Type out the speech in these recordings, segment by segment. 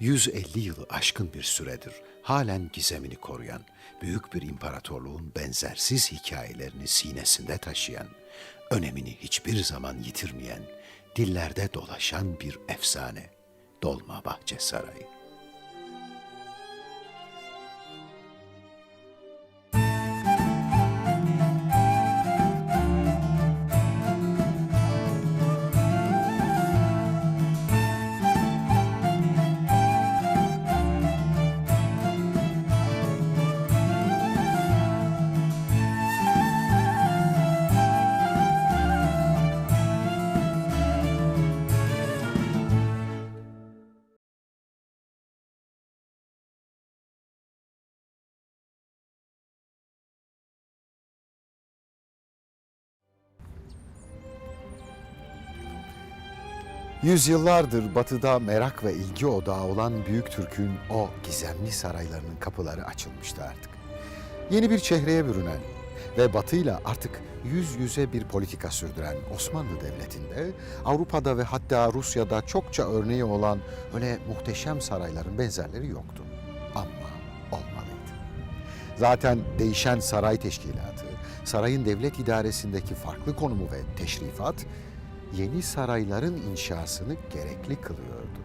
150 yılı aşkın bir süredir halen gizemini koruyan, büyük bir imparatorluğun benzersiz hikayelerini sinesinde taşıyan, önemini hiçbir zaman yitirmeyen, dillerde dolaşan bir efsane, Dolmabahçe Sarayı. Yüzyıllardır batıda merak ve ilgi odağı olan Büyük Türk'ün o gizemli saraylarının kapıları açılmıştı artık. Yeni bir çehreye bürünen ve batıyla artık yüz yüze bir politika sürdüren Osmanlı Devleti'nde Avrupa'da ve hatta Rusya'da çokça örneği olan öyle muhteşem sarayların benzerleri yoktu. Ama olmalıydı. Zaten değişen saray teşkilatı, sarayın devlet idaresindeki farklı konumu ve teşrifat yeni sarayların inşasını gerekli kılıyordu.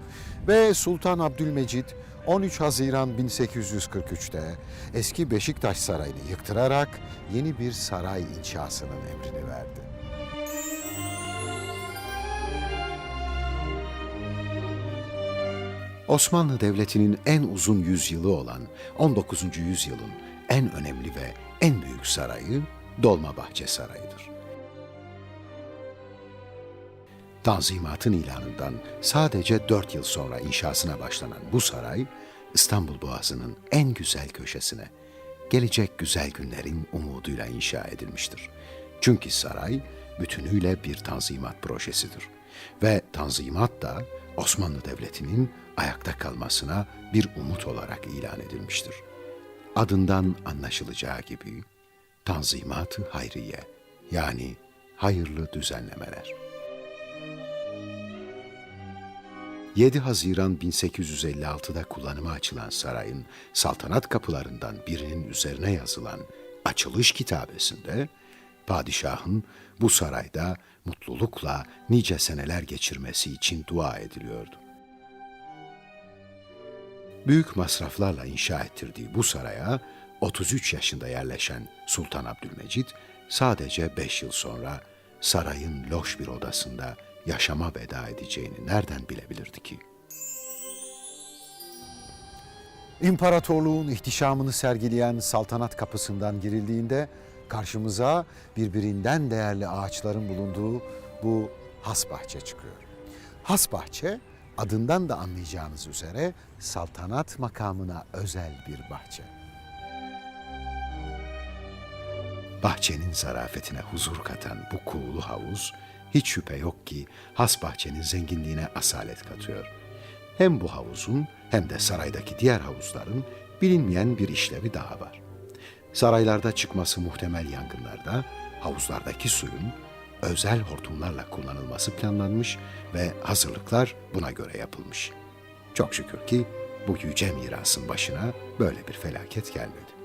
Ve Sultan Abdülmecid 13 Haziran 1843'te eski Beşiktaş Sarayı'nı yıktırarak yeni bir saray inşasının emrini verdi. Osmanlı Devleti'nin en uzun yüzyılı olan 19. yüzyılın en önemli ve en büyük sarayı Dolmabahçe Sarayı'dır. Tanzimatın ilanından sadece dört yıl sonra inşasına başlanan bu saray, İstanbul Boğazı'nın en güzel köşesine, gelecek güzel günlerin umuduyla inşa edilmiştir. Çünkü saray bütünüyle bir tanzimat projesidir. Ve tanzimat da Osmanlı Devleti'nin ayakta kalmasına bir umut olarak ilan edilmiştir. Adından anlaşılacağı gibi Tanzimat-ı Hayriye yani hayırlı düzenlemeler. 7 Haziran 1856'da kullanıma açılan sarayın saltanat kapılarından birinin üzerine yazılan açılış kitabesinde padişahın bu sarayda mutlulukla nice seneler geçirmesi için dua ediliyordu. Büyük masraflarla inşa ettirdiği bu saraya 33 yaşında yerleşen Sultan Abdülmecid sadece 5 yıl sonra sarayın loş bir odasında yaşama veda edeceğini nereden bilebilirdi ki? İmparatorluğun ihtişamını sergileyen saltanat kapısından girildiğinde karşımıza birbirinden değerli ağaçların bulunduğu bu has bahçe çıkıyor. Has bahçe adından da anlayacağınız üzere saltanat makamına özel bir bahçe. Bahçenin zarafetine huzur katan bu kuğulu havuz hiç şüphe yok ki has bahçenin zenginliğine asalet katıyor. Hem bu havuzun hem de saraydaki diğer havuzların bilinmeyen bir işlevi daha var. Saraylarda çıkması muhtemel yangınlarda havuzlardaki suyun özel hortumlarla kullanılması planlanmış ve hazırlıklar buna göre yapılmış. Çok şükür ki bu yüce mirasın başına böyle bir felaket gelmedi.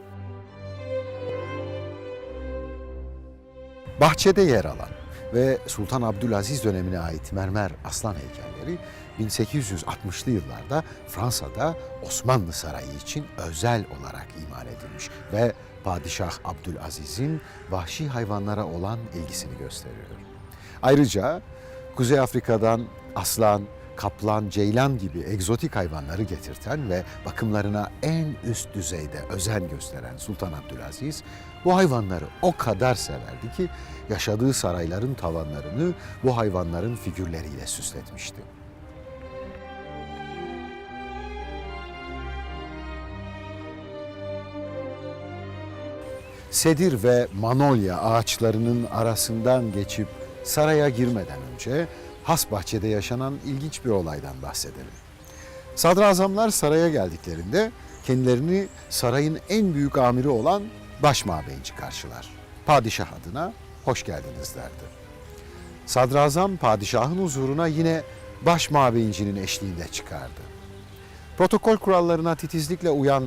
Bahçede yer alan ve Sultan Abdülaziz dönemine ait mermer aslan heykelleri 1860'lı yıllarda Fransa'da Osmanlı Sarayı için özel olarak imal edilmiş ve Padişah Abdülaziz'in vahşi hayvanlara olan ilgisini gösteriyor. Ayrıca Kuzey Afrika'dan aslan, kaplan, ceylan gibi egzotik hayvanları getirten ve bakımlarına en üst düzeyde özen gösteren Sultan Abdülaziz bu hayvanları o kadar severdi ki yaşadığı sarayların tavanlarını bu hayvanların figürleriyle süsletmişti. Sedir ve manolya ağaçlarının arasından geçip saraya girmeden önce has bahçede yaşanan ilginç bir olaydan bahsedelim. Sadrazamlar saraya geldiklerinde kendilerini sarayın en büyük amiri olan başmabeyinci karşılar. Padişah adına hoş geldiniz derdi. Sadrazam padişahın huzuruna yine başmabeyincinin eşliğinde çıkardı. Protokol kurallarına titizlikle uyan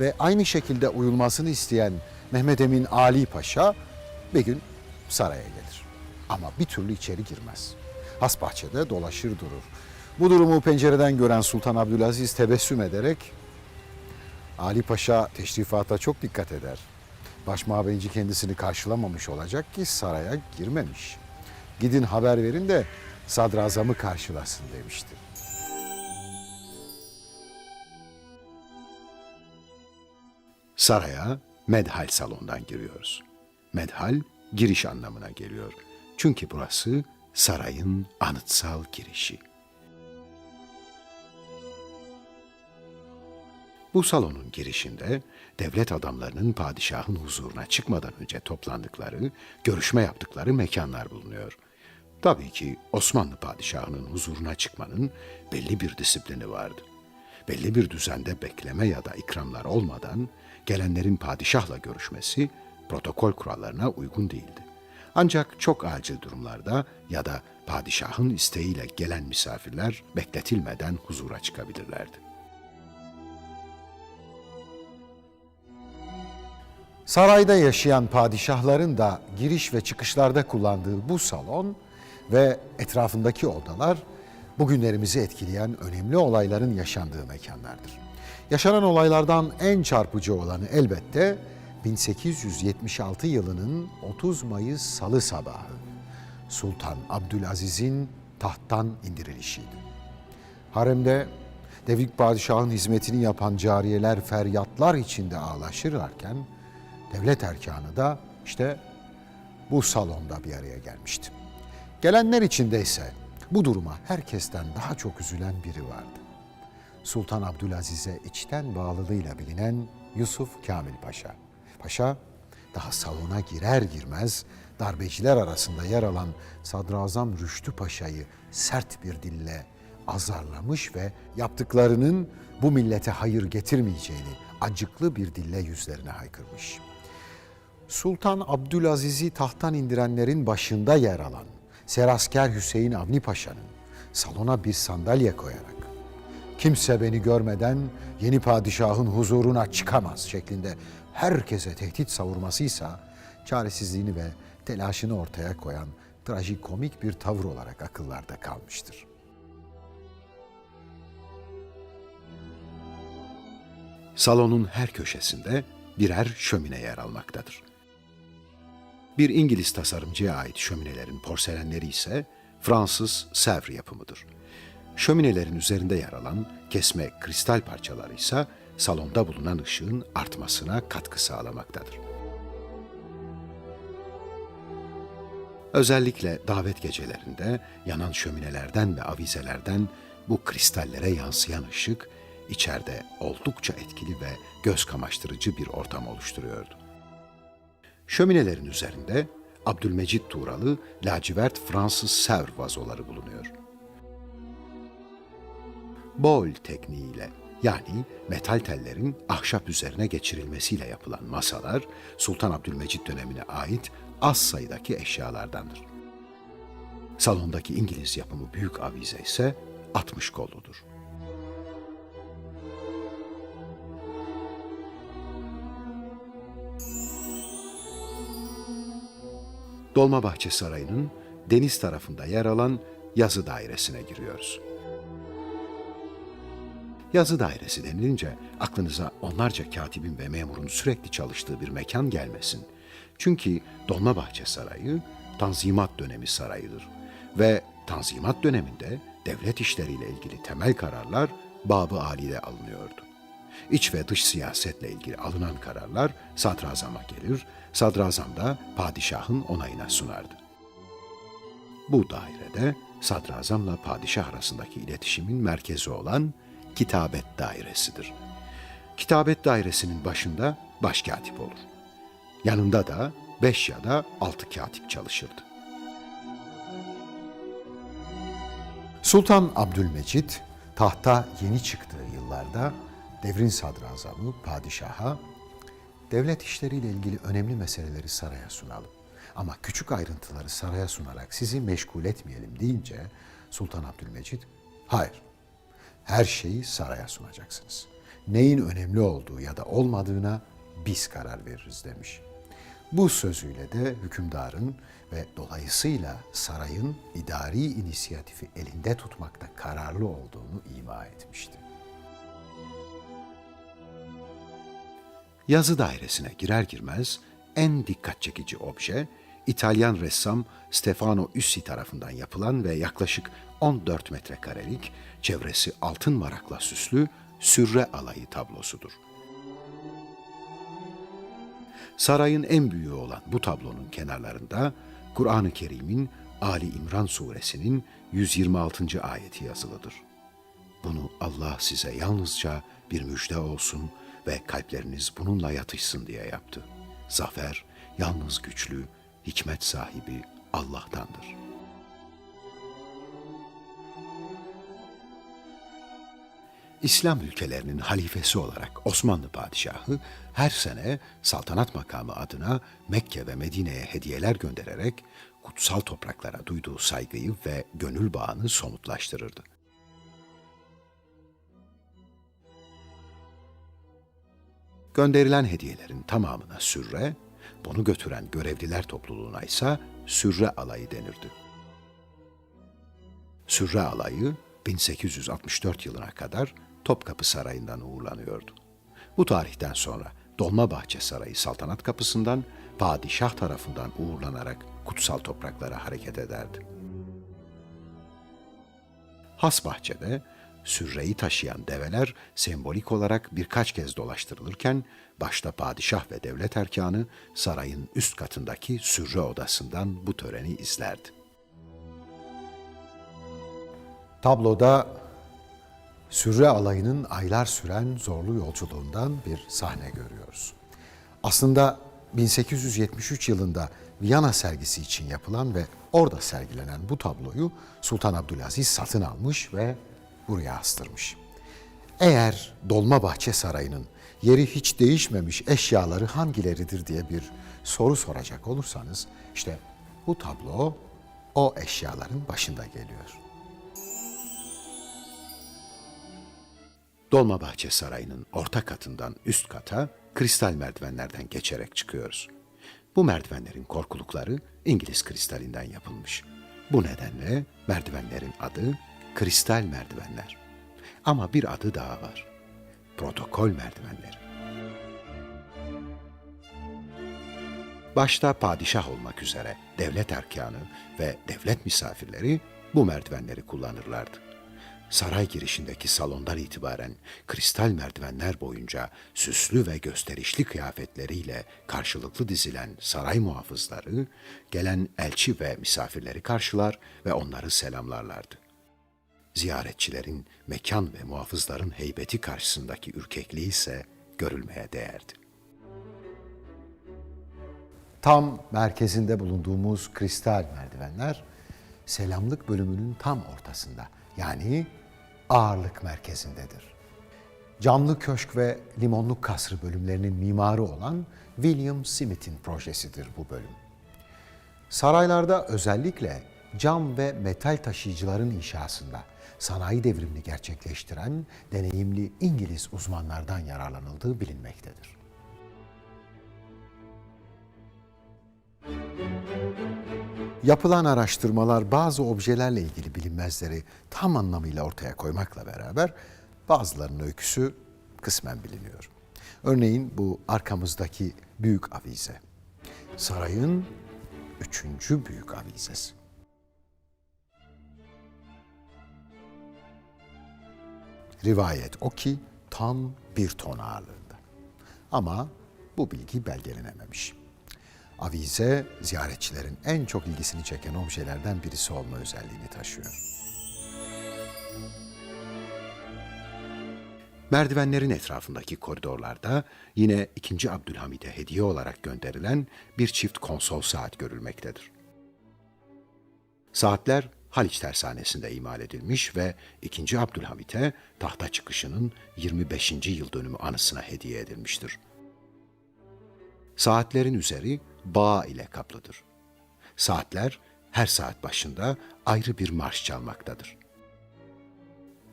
ve aynı şekilde uyulmasını isteyen Mehmet Emin Ali Paşa bir gün saraya gelir. Ama bir türlü içeri girmez. Has bahçede dolaşır durur. Bu durumu pencereden gören Sultan Abdülaziz tebessüm ederek Ali Paşa teşrifata çok dikkat eder. Başmabeyci kendisini karşılamamış olacak ki saraya girmemiş. Gidin haber verin de sadrazamı karşılasın demiştir. Saraya medhal salondan giriyoruz. Medhal giriş anlamına geliyor. Çünkü burası sarayın anıtsal girişi. Bu salonun girişinde devlet adamlarının padişahın huzuruna çıkmadan önce toplandıkları, görüşme yaptıkları mekanlar bulunuyor. Tabii ki Osmanlı padişahının huzuruna çıkmanın belli bir disiplini vardı. Belli bir düzende bekleme ya da ikramlar olmadan gelenlerin padişahla görüşmesi protokol kurallarına uygun değildi. Ancak çok acil durumlarda ya da padişahın isteğiyle gelen misafirler bekletilmeden huzura çıkabilirlerdi. Sarayda yaşayan padişahların da giriş ve çıkışlarda kullandığı bu salon ve etrafındaki odalar bugünlerimizi etkileyen önemli olayların yaşandığı mekanlardır. Yaşanan olaylardan en çarpıcı olanı elbette 1876 yılının 30 Mayıs Salı sabahı Sultan Abdülaziz'in tahttan indirilişiydi. Haremde Devrik Padişah'ın hizmetini yapan cariyeler feryatlar içinde ağlaşırlarken devlet erkanı da işte bu salonda bir araya gelmişti. Gelenler içinde ise bu duruma herkesten daha çok üzülen biri vardı. Sultan Abdülaziz'e içten bağlılığıyla bilinen Yusuf Kamil Paşa. Paşa daha salona girer girmez darbeciler arasında yer alan Sadrazam Rüştü Paşa'yı sert bir dille azarlamış ve yaptıklarının bu millete hayır getirmeyeceğini acıklı bir dille yüzlerine haykırmış. Sultan Abdülaziz'i tahttan indirenlerin başında yer alan Serasker Hüseyin Avni Paşa'nın salona bir sandalye koyarak kimse beni görmeden yeni padişahın huzuruna çıkamaz şeklinde herkese tehdit savurmasıysa çaresizliğini ve telaşını ortaya koyan trajikomik bir tavır olarak akıllarda kalmıştır. Salonun her köşesinde birer şömine yer almaktadır. Bir İngiliz tasarımcıya ait şöminelerin porselenleri ise Fransız Sèvres yapımıdır. Şöminelerin üzerinde yer alan kesme kristal parçaları ise salonda bulunan ışığın artmasına katkı sağlamaktadır. Özellikle davet gecelerinde yanan şöminelerden ve avizelerden bu kristallere yansıyan ışık içeride oldukça etkili ve göz kamaştırıcı bir ortam oluşturuyordu. Şöminelerin üzerinde Abdülmecit Tuğralı lacivert Fransız Sèvres vazoları bulunuyor. Bol tekniğiyle yani metal tellerin ahşap üzerine geçirilmesiyle yapılan masalar Sultan Abdülmecit dönemine ait az sayıdaki eşyalardandır. Salondaki İngiliz yapımı büyük avize ise 60 kolludur. Dolmabahçe Sarayı'nın deniz tarafında yer alan yazı dairesine giriyoruz. Yazı dairesi denilince aklınıza onlarca katibin ve memurun sürekli çalıştığı bir mekan gelmesin. Çünkü Dolmabahçe Sarayı Tanzimat dönemi sarayıdır ve Tanzimat döneminde devlet işleriyle ilgili temel kararlar Babı Ali'de alınıyordu. İç ve dış siyasetle ilgili alınan kararlar sadrazama gelir, sadrazam da padişahın onayına sunardı. Bu dairede sadrazamla padişah arasındaki iletişimin merkezi olan kitabet dairesidir. Kitabet dairesinin başında başkatip olur. Yanında da beş ya da altı katip çalışırdı. Sultan Abdülmecit tahta yeni çıktığı yıllarda devrin sadrazamı padişaha devlet işleriyle ilgili önemli meseleleri saraya sunalım. Ama küçük ayrıntıları saraya sunarak sizi meşgul etmeyelim deyince Sultan Abdülmecit hayır Her şeyi saraya sunacaksınız. Neyin önemli olduğu ya da olmadığına biz karar veririz demiş. Bu sözüyle de hükümdarın ve dolayısıyla sarayın idari inisiyatifi elinde tutmakta kararlı olduğunu ima etmişti. Yazı dairesine girer girmez en dikkat çekici obje İtalyan ressam Stefano Üssi tarafından yapılan ve yaklaşık 14 metrekarelik, çevresi altın marakla süslü Sürre Alayı tablosudur. Sarayın en büyüğü olan bu tablonun kenarlarında Kur'an-ı Kerim'in Ali İmran suresinin 126. ayeti yazılıdır. Bunu Allah size yalnızca bir müjde olsun ve kalpleriniz bununla yatışsın diye yaptı. Zafer yalnız güçlü, hikmet sahibi Allah'tandır. İslam ülkelerinin halifesi olarak Osmanlı padişahı her sene saltanat makamı adına Mekke ve Medine'ye hediyeler göndererek kutsal topraklara duyduğu saygıyı ve gönül bağını somutlaştırırdı. Gönderilen hediyelerin tamamına sürre, bunu götüren görevliler topluluğuna ise sürre alayı denirdi. Sürre alayı 1864 yılına kadar Topkapı Sarayı'ndan uğurlanıyordu. Bu tarihten sonra Dolmabahçe Sarayı saltanat kapısından padişah tarafından uğurlanarak kutsal topraklara hareket ederdi. Has bahçede sürreyi taşıyan develer sembolik olarak birkaç kez dolaştırılırken başta padişah ve devlet erkanı sarayın üst katındaki sürre odasından bu töreni izlerdi. Tabloda Sürre alayının aylar süren zorlu yolculuğundan bir sahne görüyoruz. Aslında 1873 yılında Viyana sergisi için yapılan ve orada sergilenen bu tabloyu Sultan Abdülaziz satın almış ve buraya astırmış. Eğer Dolmabahçe Sarayı'nın yeri hiç değişmemiş eşyaları hangileridir diye bir soru soracak olursanız işte bu tablo o eşyaların başında geliyor. Dolmabahçe Sarayı'nın orta katından üst kata kristal merdivenlerden geçerek çıkıyoruz. Bu merdivenlerin korkulukları İngiliz kristalinden yapılmış. Bu nedenle merdivenlerin adı kristal merdivenler. Ama bir adı daha var. Protokol merdivenleri. Başta padişah olmak üzere devlet erkanı ve devlet misafirleri bu merdivenleri kullanırlardı saray girişindeki salondan itibaren kristal merdivenler boyunca süslü ve gösterişli kıyafetleriyle karşılıklı dizilen saray muhafızları gelen elçi ve misafirleri karşılar ve onları selamlarlardı. Ziyaretçilerin mekan ve muhafızların heybeti karşısındaki ürkekliği ise görülmeye değerdi. Tam merkezinde bulunduğumuz kristal merdivenler selamlık bölümünün tam ortasında yani ağırlık merkezindedir. Camlı Köşk ve Limonluk Kasrı bölümlerinin mimarı olan William Smith'in projesidir bu bölüm. Saraylarda özellikle cam ve metal taşıyıcıların inşasında sanayi devrimini gerçekleştiren deneyimli İngiliz uzmanlardan yararlanıldığı bilinmektedir. Yapılan araştırmalar bazı objelerle ilgili bilinmezleri tam anlamıyla ortaya koymakla beraber bazılarının öyküsü kısmen biliniyor. Örneğin bu arkamızdaki büyük avize. Sarayın üçüncü büyük avizesi. Rivayet o ki tam bir ton ağırlığında. Ama bu bilgi belgelenememiş. Avize, ziyaretçilerin en çok ilgisini çeken objelerden birisi olma özelliğini taşıyor. Merdivenlerin etrafındaki koridorlarda yine 2. Abdülhamid'e hediye olarak gönderilen bir çift konsol saat görülmektedir. Saatler Haliç Tersanesi'nde imal edilmiş ve 2. Abdülhamit'e tahta çıkışının 25. yıl dönümü anısına hediye edilmiştir. Saatlerin üzeri bağ ile kaplıdır. Saatler her saat başında ayrı bir marş çalmaktadır.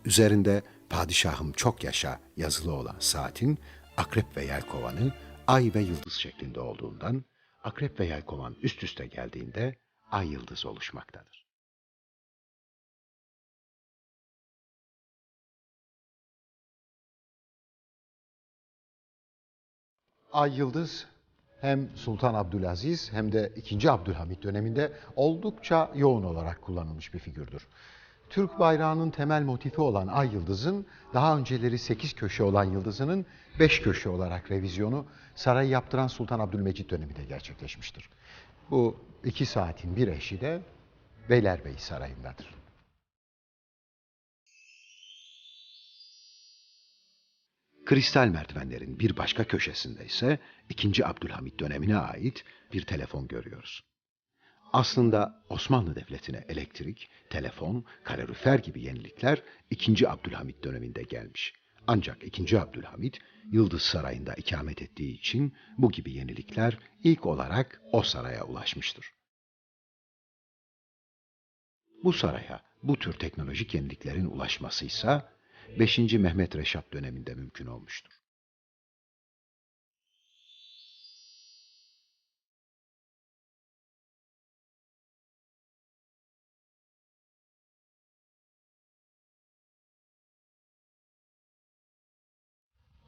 Üzerinde padişahım çok yaşa yazılı olan saatin akrep ve yelkovanı ay ve yıldız şeklinde olduğundan akrep ve yelkovan üst üste geldiğinde ay yıldız oluşmaktadır. Ay yıldız hem Sultan Abdülaziz hem de 2. Abdülhamit döneminde oldukça yoğun olarak kullanılmış bir figürdür. Türk bayrağının temel motifi olan ay yıldızın daha önceleri 8 köşe olan yıldızının 5 köşe olarak revizyonu sarayı yaptıran Sultan Abdülmecit döneminde gerçekleşmiştir. Bu iki saatin bir eşi de Beylerbeyi Sarayı'ndadır. Kristal merdivenlerin bir başka köşesinde ise 2. Abdülhamit dönemine ait bir telefon görüyoruz. Aslında Osmanlı Devleti'ne elektrik, telefon, kalorifer gibi yenilikler 2. Abdülhamit döneminde gelmiş. Ancak 2. Abdülhamit Yıldız Sarayı'nda ikamet ettiği için bu gibi yenilikler ilk olarak o saraya ulaşmıştır. Bu saraya bu tür teknolojik yeniliklerin ulaşması ise 5. Mehmet Reşat döneminde mümkün olmuştur.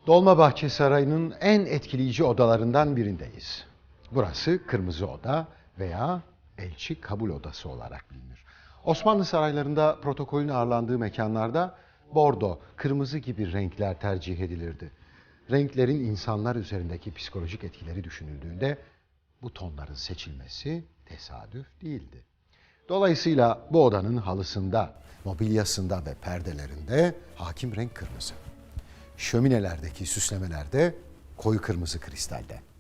Dolmabahçe Sarayı'nın en etkileyici odalarından birindeyiz. Burası Kırmızı Oda veya Elçi Kabul Odası olarak bilinir. Osmanlı saraylarında protokolün ağırlandığı mekanlarda bordo, kırmızı gibi renkler tercih edilirdi. Renklerin insanlar üzerindeki psikolojik etkileri düşünüldüğünde bu tonların seçilmesi tesadüf değildi. Dolayısıyla bu odanın halısında, mobilyasında ve perdelerinde hakim renk kırmızı. Şöminelerdeki süslemelerde koyu kırmızı kristalden.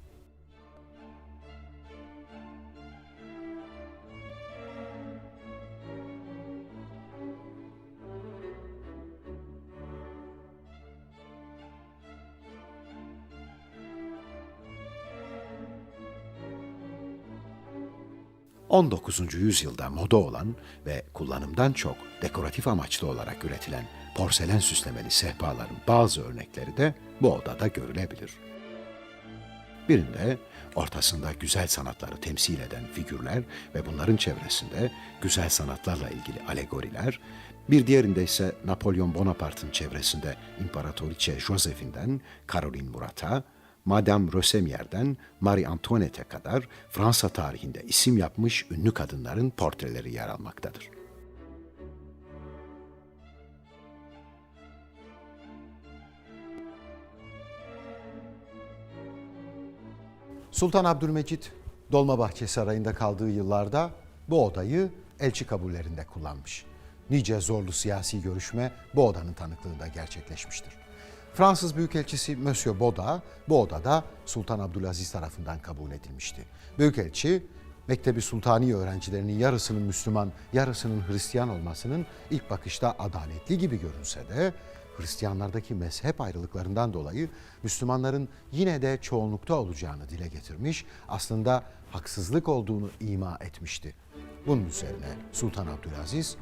...19. yüzyılda moda olan ve kullanımdan çok dekoratif amaçlı olarak üretilen porselen süslemeli sehpaların bazı örnekleri de bu odada görülebilir. Birinde ortasında güzel sanatları temsil eden figürler ve bunların çevresinde güzel sanatlarla ilgili alegoriler, bir diğerinde ise Napolyon Bonaparte'ın çevresinde İmparatoriçe Josephine'den Caroline Murat'a, Madame Rösemier'den Marie Antoinette'e kadar Fransa tarihinde isim yapmış ünlü kadınların portreleri yer almaktadır. Sultan Abdülmecit Dolmabahçe Sarayı'nda kaldığı yıllarda bu odayı elçi kabullerinde kullanmış. Nice zorlu siyasi görüşme bu odanın tanıklığında gerçekleşmiştir. Fransız Büyükelçisi Monsieur Boda bu odada Sultan Abdülaziz tarafından kabul edilmişti. Büyükelçi Mektebi Sultani öğrencilerinin yarısının Müslüman, yarısının Hristiyan olmasının ilk bakışta adaletli gibi görünse de Hristiyanlardaki mezhep ayrılıklarından dolayı Müslümanların yine de çoğunlukta olacağını dile getirmiş, aslında haksızlık olduğunu ima etmişti. Bunun üzerine Sultan Abdülaziz,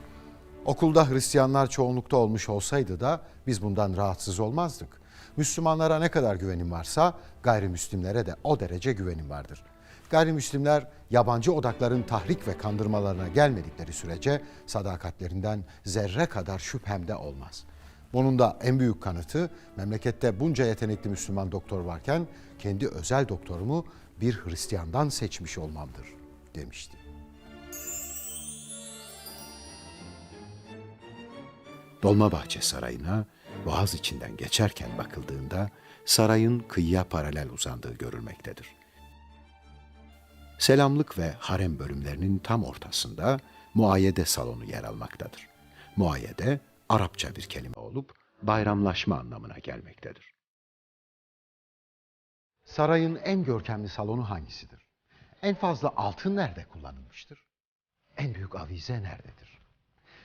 okulda Hristiyanlar çoğunlukta olmuş olsaydı da biz bundan rahatsız olmazdık. Müslümanlara ne kadar güvenim varsa gayrimüslimlere de o derece güvenim vardır. Gayrimüslimler yabancı odakların tahrik ve kandırmalarına gelmedikleri sürece sadakatlerinden zerre kadar şüphem de olmaz.'' Bunun da en büyük kanıtı memlekette bunca yetenekli Müslüman doktor varken kendi özel doktorumu bir Hristiyandan seçmiş olmamdır demişti. Dolmabahçe Sarayı'na Boğaz içinden geçerken bakıldığında sarayın kıyıya paralel uzandığı görülmektedir. Selamlık ve harem bölümlerinin tam ortasında muayede salonu yer almaktadır. Muayede Arapça bir kelime olup bayramlaşma anlamına gelmektedir. Sarayın en görkemli salonu hangisidir? En fazla altın nerede kullanılmıştır? En büyük avize nerededir?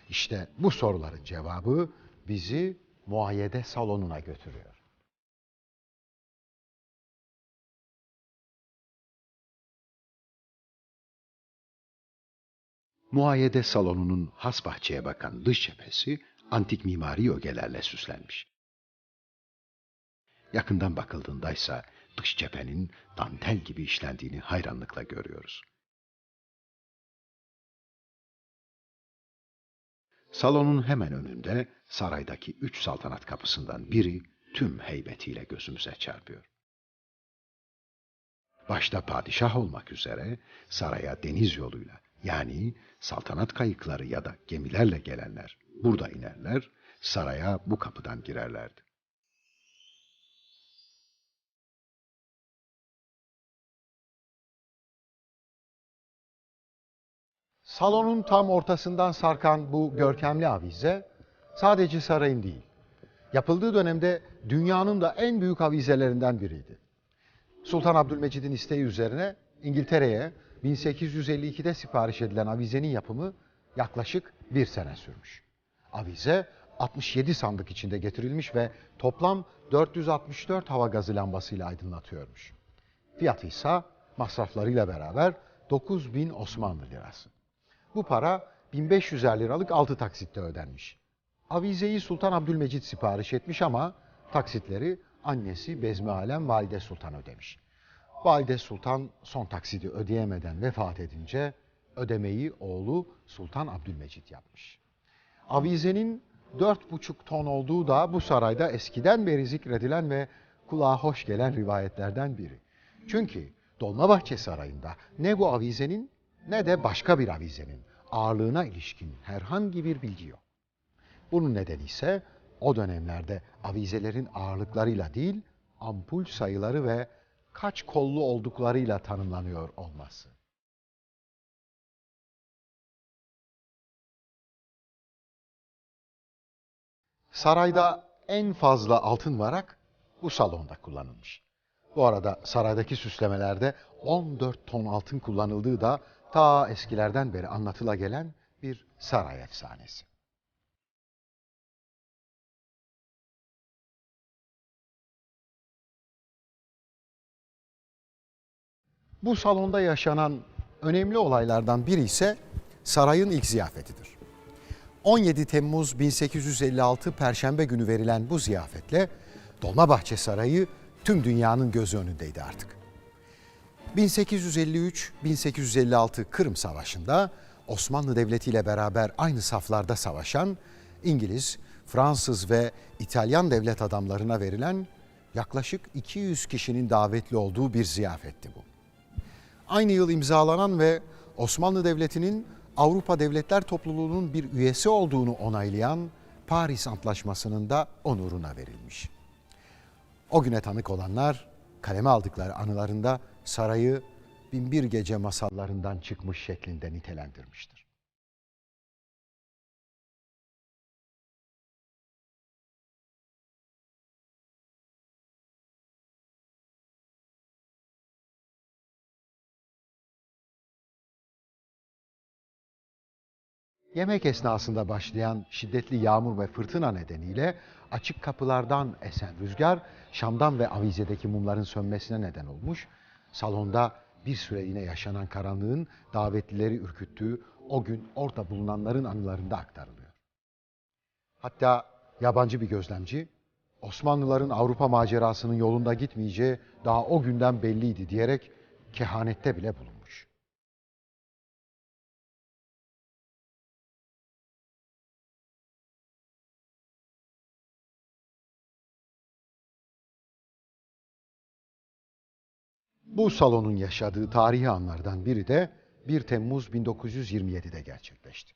İşte bu soruların cevabı bizi muayyede salonuna götürüyor. Muayyede salonunun has bahçeye bakan dış cephesi antik mimari ögelerle süslenmiş. Yakından bakıldığında ise dış cephenin dantel gibi işlendiğini hayranlıkla görüyoruz. Salonun hemen önünde saraydaki üç saltanat kapısından biri tüm heybetiyle gözümüze çarpıyor. Başta padişah olmak üzere saraya deniz yoluyla yani saltanat kayıkları ya da gemilerle gelenler burada inerler, saraya bu kapıdan girerlerdi. Salonun tam ortasından sarkan bu görkemli avize sadece sarayın değil, yapıldığı dönemde dünyanın da en büyük avizelerinden biriydi. Sultan Abdülmecid'in isteği üzerine İngiltere'ye 1852'de sipariş edilen avizenin yapımı yaklaşık bir sene sürmüş. Avize 67 sandık içinde getirilmiş ve toplam 464 hava gazı lambasıyla aydınlatıyormuş. Fiyatı ise masraflarıyla beraber 9000 Osmanlı lirası. Bu para 1500 liralık 6 taksitte ödenmiş. Avizeyi Sultan Abdülmecid sipariş etmiş ama taksitleri annesi Bezmi Alem Valide Sultan ödemiş. Valide Sultan son taksidi ödeyemeden vefat edince ödemeyi oğlu Sultan Abdülmecid yapmış. Avizenin dört buçuk ton olduğu da bu sarayda eskiden beri zikredilen ve kulağa hoş gelen rivayetlerden biri. Çünkü Dolmabahçe Sarayı'nda ne bu avizenin ne de başka bir avizenin ağırlığına ilişkin herhangi bir bilgi yok. Bunun nedeni ise o dönemlerde avizelerin ağırlıklarıyla değil, ampul sayıları ve kaç kollu olduklarıyla tanımlanıyor olması. Sarayda en fazla altın varak bu salonda kullanılmış. Bu arada saraydaki süslemelerde 14 ton altın kullanıldığı da ta eskilerden beri anlatıla gelen bir saray efsanesi. Bu salonda yaşanan önemli olaylardan biri ise sarayın ilk ziyafetidir. 17 Temmuz 1856 Perşembe günü verilen bu ziyafetle Dolmabahçe Sarayı tüm dünyanın gözü önündeydi artık. 1853-1856 Kırım Savaşı'nda Osmanlı Devleti ile beraber aynı saflarda savaşan İngiliz, Fransız ve İtalyan devlet adamlarına verilen yaklaşık 200 kişinin davetli olduğu bir ziyafetti bu. Aynı yıl imzalanan ve Osmanlı Devleti'nin Avrupa Devletler Topluluğu'nun bir üyesi olduğunu onaylayan Paris Antlaşması'nın da onuruna verilmiş. O güne tanık olanlar kaleme aldıkları anılarında sarayı binbir gece masallarından çıkmış şeklinde nitelendirmiştir. Yemek esnasında başlayan şiddetli yağmur ve fırtına nedeniyle açık kapılardan esen rüzgar Şam'dan ve avizedeki mumların sönmesine neden olmuş. Salonda bir süreliğine yaşanan karanlığın davetlileri ürküttüğü o gün orada bulunanların anılarında aktarılıyor. Hatta yabancı bir gözlemci Osmanlıların Avrupa macerasının yolunda gitmeyeceği daha o günden belliydi diyerek kehanette bile bulunmuş. Bu salonun yaşadığı tarihi anlardan biri de 1 Temmuz 1927'de gerçekleşti.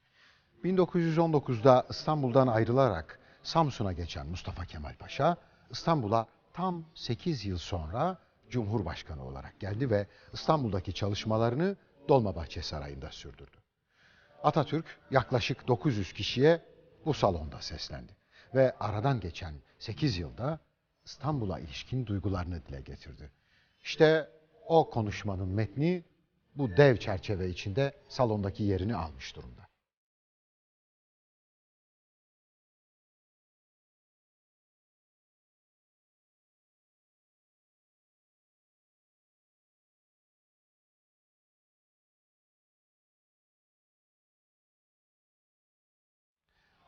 1919'da İstanbul'dan ayrılarak Samsun'a geçen Mustafa Kemal Paşa, İstanbul'a tam 8 yıl sonra Cumhurbaşkanı olarak geldi ve İstanbul'daki çalışmalarını Dolmabahçe Sarayı'nda sürdürdü. Atatürk yaklaşık 900 kişiye bu salonda seslendi ve aradan geçen 8 yılda İstanbul'a ilişkin duygularını dile getirdi. İşte o konuşmanın metni bu dev çerçeve içinde salondaki yerini almış durumda.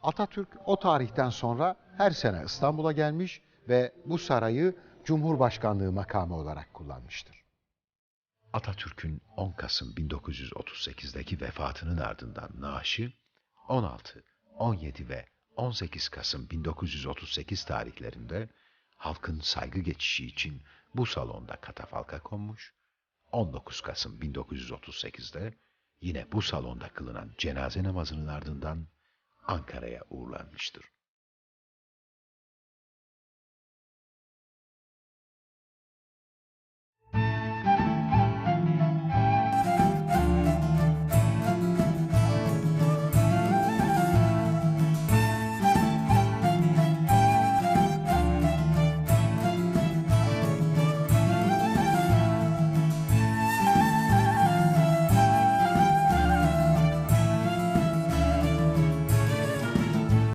Atatürk o tarihten sonra her sene İstanbul'a gelmiş ve bu sarayı Cumhurbaşkanlığı makamı olarak kullanmıştır. Atatürk'ün 10 Kasım 1938'deki vefatının ardından naaşı 16, 17 ve 18 Kasım 1938 tarihlerinde halkın saygı geçişi için bu salonda katafalka konmuş, 19 Kasım 1938'de yine bu salonda kılınan cenaze namazının ardından Ankara'ya uğurlanmıştır.